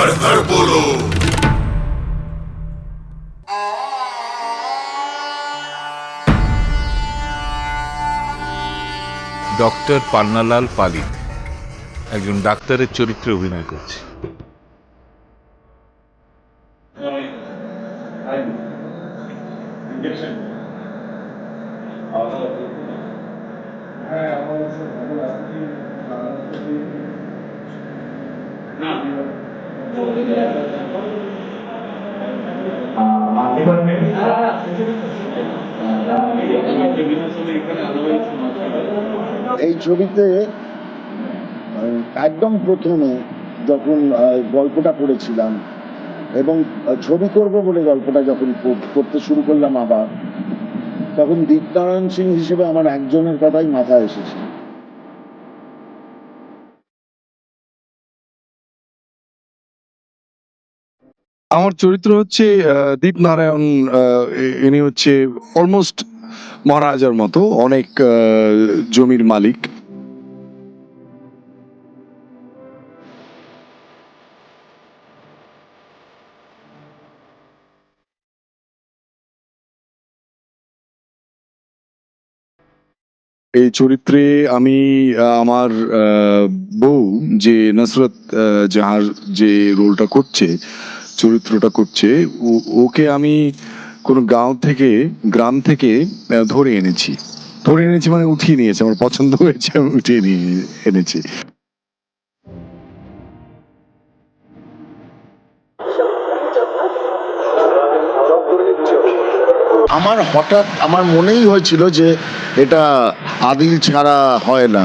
হর হর বলো ডক্টর পান্নালাল পালিত একজন ডাক্তারের চরিত্রে অভিনয় করছে। হ্যাঁ করছি এই ছবিতে একদম প্রথমে যখন গল্পটা পড়েছিলাম এবং ছবি করব বলে গল্পটা যখন করতে শুরু করলাম আবার, তখন দীপনারায়ণ সিং হিসেবে আমার একজনের কথাই মাথায় এসেছে। আমার চরিত্র হচ্ছে দীপ নারায়ণ ইনি হচ্ছে অলমোস্ট মহারাজার মতো, অনেক জমির মালিক। এই চরিত্রে আমি আমার বউ যে নসরত জাহার যে রোলটা করছে চরিত্রটা করছে ওকে আমি কোনো গাঁও থেকে, গ্রাম থেকে ধরে এনেছি। ধরে এনেছি মানে উঠিয়ে নিয়েছে, আমার পছন্দ হয়েছে, আমি উঠিয়ে নিয়ে এনেছি। আমার হঠাৎ, আমার মনেই হয়েছিল যে এটা আদিল ছাড়া হয় না।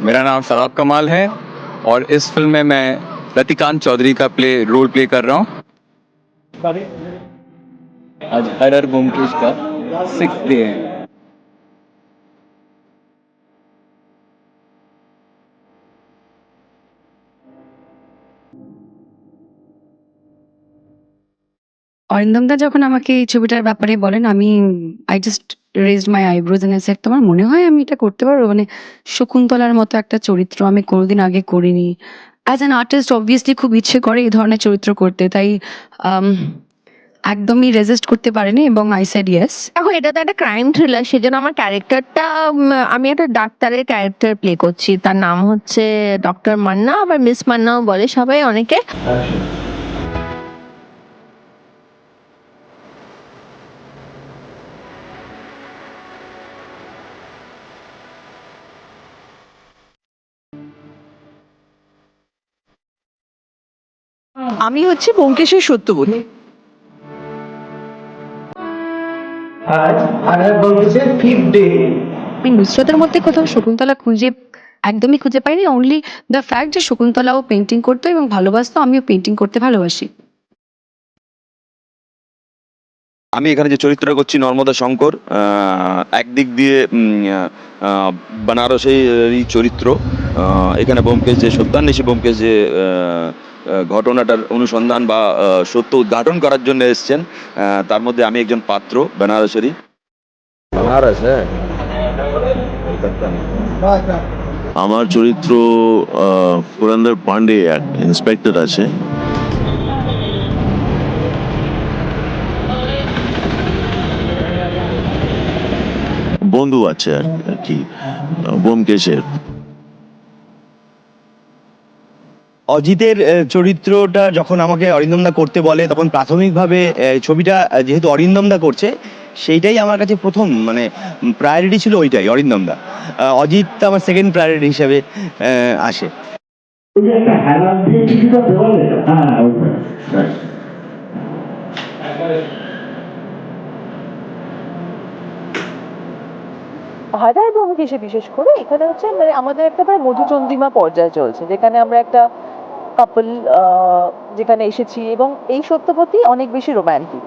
मेरा नाम सदाब कमाल है और इस फ़िल्म में मैं रतिकांत चौधरी का प्ले रोल प्ले कर रहा हूँ। आज हर हर ब्योमकेश का सिक्स डे है। অরিন্দমদা যখন আমাকে এই ছবিটার ব্যাপারে বলেন আমি I just raised my eyebrows and তোমার মনে হয় আমি এটা করতে পারব? মানে শকুন্তলার মতো একটা চরিত্র আমি কোনোদিন আগে করিনি। অ্যাজ অ্যান আর্টিস্ট অবভিয়াসলি খুব ইচ্ছে করে এই ধরনের চরিত্র করতে তাই um, একদমই রেজিস্ট করতে পারেনি এবং আই সেড ইয়েস দেখো এটা তো একটা ক্রাইম থ্রিলার সেজন্য আমার ক্যারেক্টারটা আমি একটা ডাক্তারের ক্যারেক্টার প্লে করছি। তার নাম হচ্ছে ডক্টর মান্না আবার মিস মান্নাও বলে সবাই অনেকে। আমি হচ্ছে ব্যোমকেশের সত্যবতী আমি নুসরতের মধ্যে কোথাও শকুন্তলা খুঁজে একদমই খুঁজে পাইনি অনলি দ্য ফ্যাক্ট যে শকুন্তলাও পেন্টিং করতো এবং ভালোবাসতো আমিও পেন্টিং করতে ভালোবাসি। আমি এখানে যে চরিত্রটা করছি নর্মদা শঙ্কর আহ, একদিক দিয়ে বেনারসেরই চরিত্র আহ, এখানে বোমকেশ যে সত্যান্বেষী বোমকেশ যে ঘটনাটার অনুসন্ধান বা আহ, সত্য উদ্ঘাটন করার জন্য এসছেন। আহ, তার মধ্যে আমি একজন পাত্র বেনারসেরই। বেনারস হ্যাঁ। আমার চরিত্র আহ, পুরন্দর পান্ডে এক ইন্সপেক্টর আছে। বন্ধু আছে আর আর কি বোমকেশের অজিতের চরিত্রটা যখন আমাকে অরিন্দমদা করতে বলে তখন প্রাথমিকভাবে ছবিটা যেহেতু অরিন্দমদা করছে সেইটাই আমার কাছে প্রথম মানে প্রায়োরিটি ছিল ওইটাই অরিন্দমদা। আহ, অজিত আমার সেকেন্ড প্রায়োরিটি হিসেবে আসে। হায়দার ব্যোমকেশে বিশেষ করে এখানে হচ্ছে মানে আমাদের একটা প্রায় মধুচন্দ্রিমা পর্যায়ে চলছে যেখানে আমরা একটা কাপল যেখানে এসেছি এবং এই সত্যপতি অনেক বেশি রোম্যান্টিক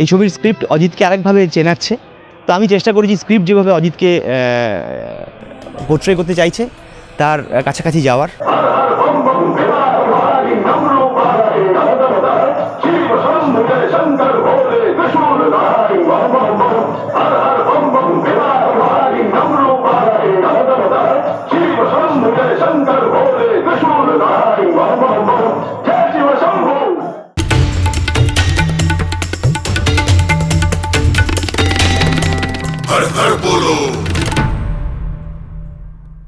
এই ছবির স্ক্রিপ্ট অজিতকে আরেকভাবে চেনাচ্ছে। তো আমি চেষ্টা করেছি স্ক্রিপ্ট যেভাবে অজিতকে পোর্ট্রে করতে চাইছে, তার কাছাকাছি যাওয়ার।